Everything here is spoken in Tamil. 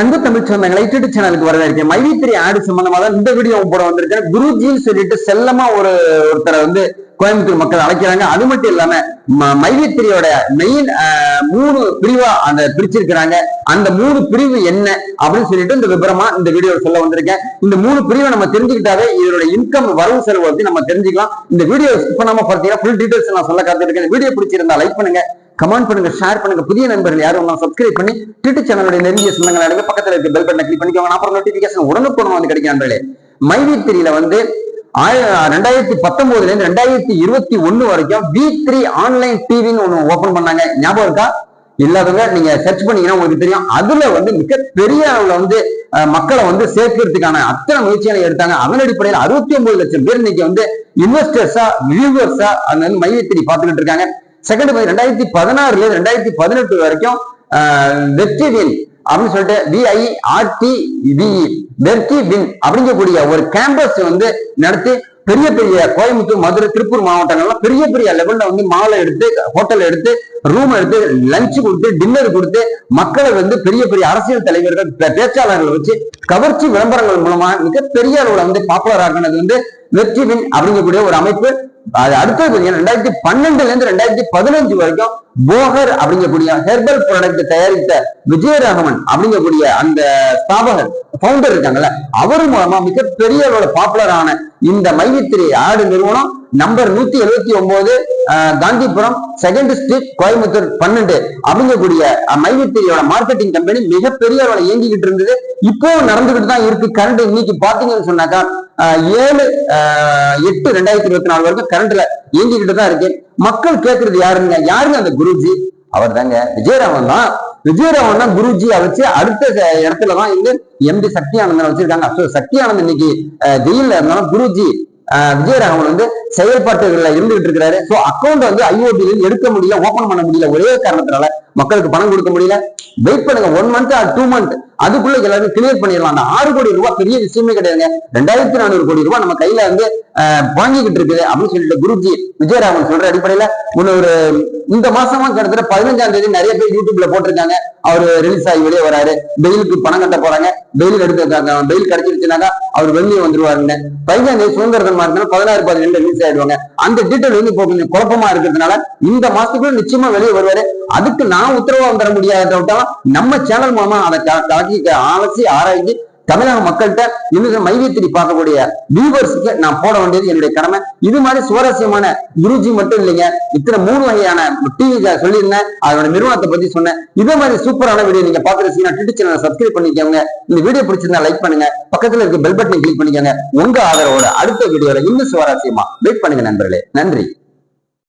அன்பு தமிழ் சொந்தங்களை யூடியூப் சேனலுக்கு வரவேற்கிறேன். மைவித்திரி ஆடு சம்பந்தமா தான் இந்த வீடியோ போட வந்திருக்கேன் குருஜின்னு சொல்லிட்டு செல்லமா ஒரு ஒருத்தரை வந்து கோயம்புத்தூர் மக்கள் அழைக்கிறாங்க. அது மட்டும் இல்லாம ம- மைவித்திரியோட மெயின் மூணு பிரிவா அந்த பிரிச்சிருக்கிறாங்க. அந்த மூணு பிரிவு என்ன அப்படின்னு சொல்லிட்டு இந்த விபரமா இந்த வீடியோ சொல்ல வந்திருக்கேன். இந்த மூணு பிரிவை நம்ம தெரிஞ்சுக்கிட்டாவே இதோட இன்கம் வரவு செலவு பத்தி நம்ம தெரிஞ்சுக்கலாம். இந்த வீடியோ ஸ்கிப் பண்ணாம பார்த்தீங்கன்னா ஃபுல் டீடைல்ஸ் நான் சொல்ல காத்திருக்கேன் வீடியோ பிடிச்சிருந்தா லைக் பண்ணுங்க. கமெண்ட் பண்ணுங்க ஷேர் பண்ணுங்க. புதிய நண்பர்கள் யாரும் சப்ஸ்கிரைப் பண்ணி ட்விட்டர் சேனலுடைய நெருங்கிய சொந்தங்கள் அடங்க பக்கத்தில் இருக்க பெல் பட்டனை கிளிக் பண்ணிக்கோங்க. அப்புறம் நோட்டிபிகேஷன் உடனுக்குடன் வந்து கிடைக்கும் நண்பர்களே. மைவி த்ரீல வந்து ரெண்டாயிரத்தி பத்தொன்பதுல இருந்து ரெண்டாயிரத்தி இருபத்தி ஒண்ணு வரைக்கும் வி த்ரீ ஆன்லைன் டிவின்னு ஒண்ணு ஓபன் பண்ணாங்க. ஞாபகம் இருக்கா? இல்லாதவங்க நீங்க சர்ச் பண்ணீங்கன்னா உங்களுக்கு தெரியும். அதுல வந்து மிகப்பெரிய அளவுல வந்து மக்களை வந்து சேர்க்கறதுக்கான அத்தனை முயற்சிகளை எடுத்தாங்க. அதன் அடிப்படையில் அறுபத்தி ஒன்பது லட்சம் பேர் இன்னைக்கு வந்து இன்வெஸ்டர்ஸா வியூவர்ஸா அந்த மையத்திரி பார்த்துக்கிட்டு இருக்காங்க. செகண்ட் ரெண்டாயிரத்தி பதினாறுல இருந்து ரெண்டாயிரத்தி பதினெட்டு வரைக்கும் வெற்றி வின் அப்படின்னு சொல்லிட்டு விஐ ஆர்டி விஇ வெற்றி வின் அப்படிங்கக்கூடிய ஒரு கேம்பஸ் வந்து நடத்தி பெரிய பெரிய கோயம்புத்தூர் மதுரை திருப்பூர் மாவட்டங்கள்லாம் பெரிய பெரிய லெவல்ல வந்து மாலை எடுத்து ஹோட்டல் எடுத்து ரூம் எடுத்து லஞ்ச் கொடுத்து டின்னர் கொடுத்து மக்களை வந்து பெரிய பெரிய அரசியல் தலைவர்கள் பேச்சாளர்களை வச்சு கவர்ச்சி விளம்பரங்கள் மூலமா மிகப்பெரிய அளவுல வந்து பாப்புலர் ஆகினது வந்து வெற்றி வின் அப்படிங்கக்கூடிய ஒரு அமைப்பு. அது அடுத்தது ரெண்டாயிரத்தி பன்னெண்டுல இருந்து ரெண்டாயிரத்தி பதினஞ்சு வரைக்கும் போகர் அப்படிங்கக்கூடிய ஹெர்பல் ப்ராடக்ட் தயாரித்த விஜயராகவன் அப்படிங்கக்கூடிய அந்த ஸ்தாபகர் பவுண்டர் இருக்காங்கல்ல அவர் மூலமா மிகப்பெரிய பாப்புலரான பாப்புலர் ஆன இந்த மைவித்திரை ஆடு நிறுவனம் நம்பர் நூத்தி எழுபத்தி ஒன்பது காந்திபுரம் செகண்ட் ஸ்ட்ரீட் கோயம்புத்தூர் பன்னெண்டு. அப்படிங்கக்கூடிய மைவித்திரியோட மார்க்கெட்டிங் கம்பெனி மிகப்பெரிய அளவுல இயங்கிக்கிட்டு இருந்தது. இப்போ நடந்துகிட்டு தான் இருக்கு. கரண்ட் இன்னைக்கு பாத்தீங்கன்னு சொன்னாக்கா அஹ், ஏழு எட்டு ரெண்டாயிரத்தி இருபத்தி நாலு வரைக்கும் கரண்ட்ல இயங்கிக்கிட்டு தான் இருக்கு. மக்கள் கேட்கறது யாருங்க? யாருங்க அந்த குருஜி? அவர் தாங்க விஜயராமன் தான். விஜயராமன் தான் குருஜியை வச்சு அடுத்த இடத்துலதான் இடத்துல தான் இங்க எம்டி சக்தி வச்சிருக்காங்க. சக்தியானந்தன் சக்தி ஆனந்த் இன்னைக்கு ஜெயில இருந்தாலும் குருஜி விஜயராகவன் வந்து செயல்பாட்டுகளில் இருந்துகிட்டு இருக்கிறாரு. ஸோ அக்கௌண்ட் வந்து ஐஓபி எடுக்க முடியல ஓபன் பண்ண முடியல ஒரே காரணத்தினால மக்களுக்கு பணம் கொடுக்க முடியல. வெயிட் பண்ணுங்க one month or two month அதுக்குள்ள எல்லாரும் கிளியர் பண்ணிடலாம். அந்த ஆறு கோடி ரூபாய் பெரிய விஷயமே கிடையாதுங்க. ரெண்டாயிரத்தி நானூறு கோடி ரூபாய் நம்ம கையில வந்து வாங்கிக்கிட்டு இருக்குது அப்படின்னு சொல்லிட்டு குருஜி விஜயராமன் சொல்ற அடிப்படையில ஒண்ணு ஒரு இந்த மாசமா கிட்டத்தட்ட பதினஞ்சாம் தேதி நிறைய பேர் யூடியூப்ல போட்டிருக்காங்க. அவர் ரிலீஸ் ஆகி வெளியே வராரு. பெயிலுக்கு பணம் கட்ட போறாங்க. பெயில் எடுத்து பெயில் கிடைச்சிருச்சுனாக்கா அவர் வெளியே வந்துருவாருங்க. பதினஞ்சாம் தேதி சுதந்திர இருந்தாலும் பதினாறு பதினெண்டு ரிலீஸ் ஆயிடுவாங்க. அந்த டீட்டெயில் வந்து இப்போ கொஞ்சம் குழப்பமா இருக்கிறதுனால இந்த மாசத்துக்குள்ள நிச்சயமா வெளியே வருவாரு. அதுக்கு நான் உத்தரவாதம் தர முடியாத நம்ம சேனல் மூலமா அதை கலக்கி ஆலசி ஆராய்ச்சி தமிழக மக்கள்கிட்ட இன்னும் மைவித்திரி பார்க்கக்கூடிய வியூவர்ஸுக்கு நான் போட வேண்டியது என்னுடைய கடமை. இது மாதிரி சுவாரஸ்யமான குருஜி மட்டும் இல்லைங்க. இத்தனை மூணு வகையான டிவி சொல்லியிருந்தேன். அதோட நிறுவனத்தை பத்தி சொன்னேன். இதே மாதிரி சூப்பரான வீடியோ நீங்க பாக்குறீங்கன்னா ட்விட்டர் சேனல் சப்ஸ்கிரைப் பண்ணிக்கோங்க. இந்த வீடியோ பிடிச்சிருந்தா லைக் பண்ணுங்க. பக்கத்துல இருக்க பெல் பட்டனை கிளிக் பண்ணிக்கோங்க. உங்க ஆதரவோட அடுத்த வீடியோல இன்னும் சுவாரஸ்யமா வெயிட் பண்ணுங்க நண்பர்களே. நன்றி.